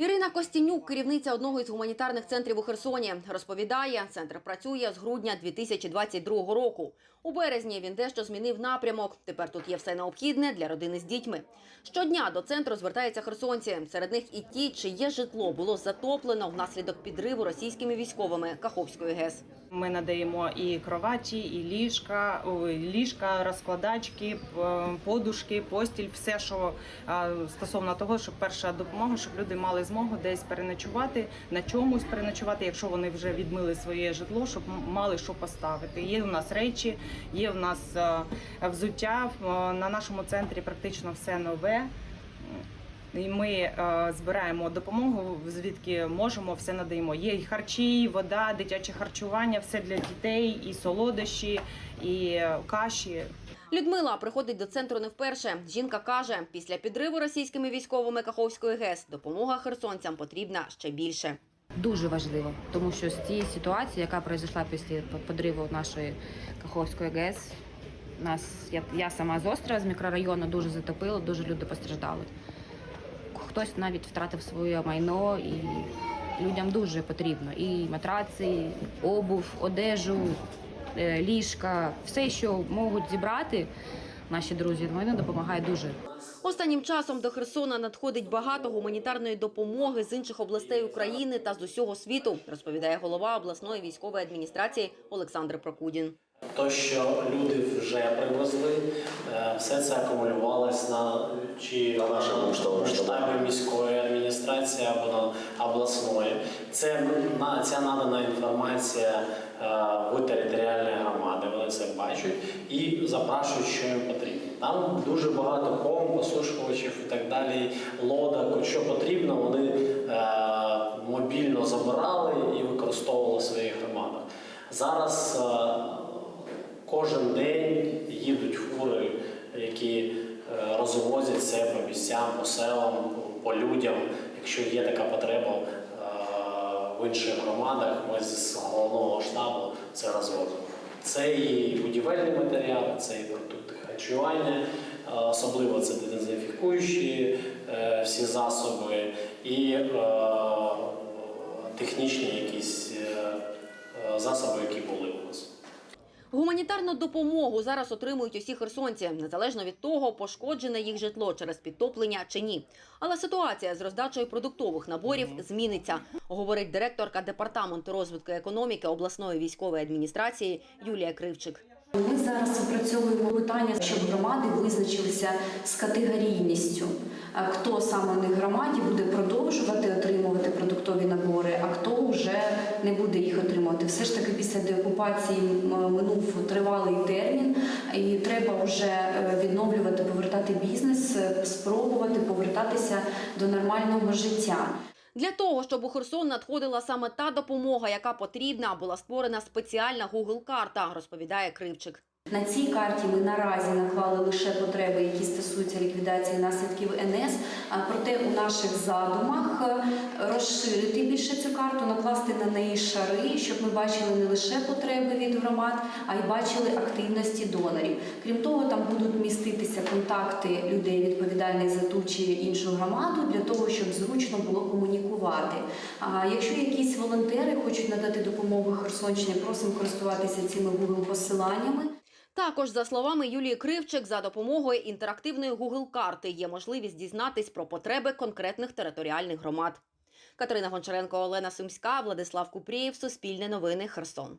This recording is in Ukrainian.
Ірина Костянюк, керівниця одного із гуманітарних центрів у Херсоні, розповідає, центр працює з грудня 2022 року. У березні він дещо змінив напрямок. Тепер тут є все необхідне для родини з дітьми. Щодня до центру звертаються херсонці. Серед них і ті, чиє житло було затоплено внаслідок підриву російськими військовими Каховської ГЕС. Ми надаємо і кроваті, і ліжка, ліжка, розкладачки, подушки, постіль, все, що стосовно того, щоб перша допомога, щоб люди мали змогу десь переночувати, на чомусь переночувати, якщо вони вже відмили своє житло, щоб мали що поставити. Є у нас речі, є у нас е, взуття. На нашому центрі практично все нове. І ми е, збираємо допомогу, звідки можемо, все надаємо. Є і харчі, і вода, дитяче харчування, все для дітей, і солодощі, і е, каші. Людмила приходить до центру не вперше. Жінка каже, після підриву російськими військовими Каховської ГЕС допомога херсонцям потрібна ще більше. Дуже важливо, тому що з цієї ситуації, яка пройшла після подриву нашої Каховської ГЕС, нас я, я сама з острова з мікрорайону дуже затопило, дуже люди постраждали. Хтось навіть втратив своє майно, і людям дуже потрібно. І матраци, і обув, одежу, е, ліжка, все, що можуть зібрати наші друзі, вони допомагають дуже. Останнім часом до Херсона надходить багато гуманітарної допомоги з інших областей України та з усього світу, розповідає голова обласної військової адміністрації Олександр Прокудін. То, що люди вже привезли, е, все це акумулювалось на чи на нашому штабі. штабі міської адміністрації або на обласної. Це на ця надана інформація е, в територіальної громади. Вони це бачать і запрашують, що їм потрібно. Там дуже багато помп, осушувачів і так далі, лодок, що потрібно, вони е, мобільно забирали і використовували в своїх громадах. Зараз е, Кожен день їдуть фури, які е, розвозять це по місцям, по селам, по людям. Якщо є така потреба е, в інших громадах, ми з головного штабу це розвозимо. Це і будівельні матеріали, це і продукти харчування, е, особливо це дезінфікуючі всі засоби і технічні якісь засоби, які були. Гуманітарну допомогу зараз отримують усі херсонці, незалежно від того, пошкоджене їх житло через підтоплення чи ні. Але ситуація з роздачею продуктових наборів зміниться, говорить директорка департаменту розвитку економіки обласної військової адміністрації Юлія Кривчик. Ми зараз опрацьовуємо питання, щоб громади визначилися з категорійністю. Хто саме в громаді буде продовжувати отримувати продуктові набори, а хто вже не буде їх отримувати. Все ж таки після деокупації минув тривалий термін, і треба вже е, відновлювати, повертати бізнес, спробувати повертатися до нормального життя. Для того, щоб у Херсон надходила саме та допомога, яка потрібна, була створена спеціальна Google-карта, розповідає Кривчик. На цій карті ми наразі наклали лише потреби, які стосуються ліквідації наслідків НС. Проте у наших задумах е, розширити більше цю карту, накласти на неї шари, щоб ми бачили не лише потреби від громад, а й бачили активності донорів. Крім того, там будуть міститися контакти людей, відповідальних за ту чи іншу громаду, для того, щоб зручно було комунікувати. А якщо якісь волонтери хочуть надати допомогу Херсонщині, просимо користуватися цими Google посиланнями. Також, за словами Юлії Кривчик, за допомогою інтерактивної Google-карти є можливість дізнатись про потреби конкретних територіальних громад. Катерина Гончаренко, Олена Сумська, Владислав Купрієв, Суспільне новини, Херсон.